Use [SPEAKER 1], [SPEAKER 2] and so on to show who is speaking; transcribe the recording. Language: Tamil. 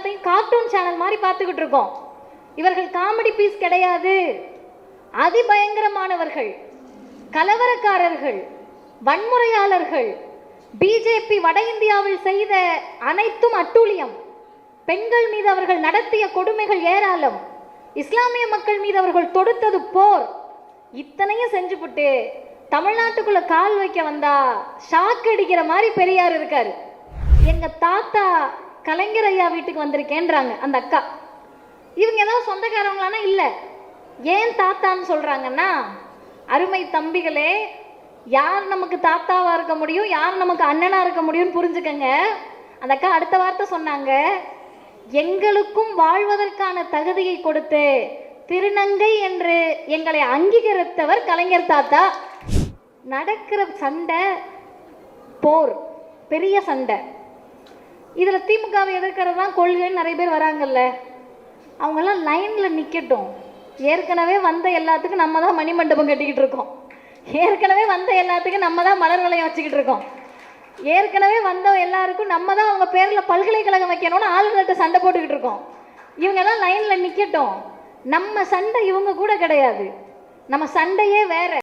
[SPEAKER 1] எல்லாத்தையும் கார்ட்டூன் சேனல் மாதிரி பார்த்துக்கிட்டு இருக்கோம். இவர்கள் காமெடி பீஸ் கிடையாது. அதிபயங்கரமானவர்கள் கலவரக்காரர்கள் வன்முறையாளர்கள் பிஜேபி வட இந்தியாவில் செய்த அனைத்தும் அட்டூழியம். பெண்கள் மீது அவர்கள் நடத்திய கொடுமைகள் ஏராளம். இஸ்லாமிய மக்கள் மீது அவர்கள் தொடுத்தது போர். இத்தனையும் செஞ்சுபிட்டு தமிழ்நாட்டுக்குள்ள கால் வைக்க வந்தா ஷாக் அடிக்கிற மாதிரி பெரியார் இருக்காரு. எங்க தாத்தா கலைஞர் ஐயா வீட்டுக்கு வந்திருக்கேன்றாங்க அந்த அக்கா. இவங்க ஏதாவது சொந்தக்காரவங்களானா இல்லை. ஏன் தாத்தான்னு சொல்கிறாங்கன்னா அருமை தம்பிகளே யார் நமக்கு தாத்தாவாக இருக்க முடியும் யார் நமக்கு அண்ணனாக இருக்க முடியும்னு புரிஞ்சுக்கங்க. அந்த அக்கா அடுத்த வார்த்தை சொன்னாங்க எங்களுக்கும் வாழ்வதற்கான தகுதியை கொடுத்து திருநங்கை என்று எங்களை அங்கீகரித்தவர் கலைஞர் தாத்தா. நடக்கிற சண்டை போர் பெரிய சண்டை. இதில் திமுகவை எதிர்க்கிறது தான் கொள்கைன்னு நிறைய பேர் வராங்கல்ல. அவங்கெல்லாம் லைனில் நிற்கட்டும் ஏற்கனவே வந்த எல்லாத்துக்கும் நம்ம தான் மணிமண்டபம் கட்டிக்கிட்டு இருக்கோம். ஏற்கனவே வந்த எல்லாத்துக்கும் நம்ம தான் மலர் நிலையம் வச்சுக்கிட்டு இருக்கோம். ஏற்கனவே வந்த எல்லாருக்கும் நம்ம தான் அவங்க பேரில் பல்கலைக்கழகம் வைக்கணும்னு ஆளுநர்கிட்ட சண்டை போட்டுக்கிட்டு இருக்கோம். இவங்கெல்லாம் லைனில் நிற்கட்டும் நம்ம சண்டை இவங்க கூட கிடையாது. நம்ம சண்டையே வேற.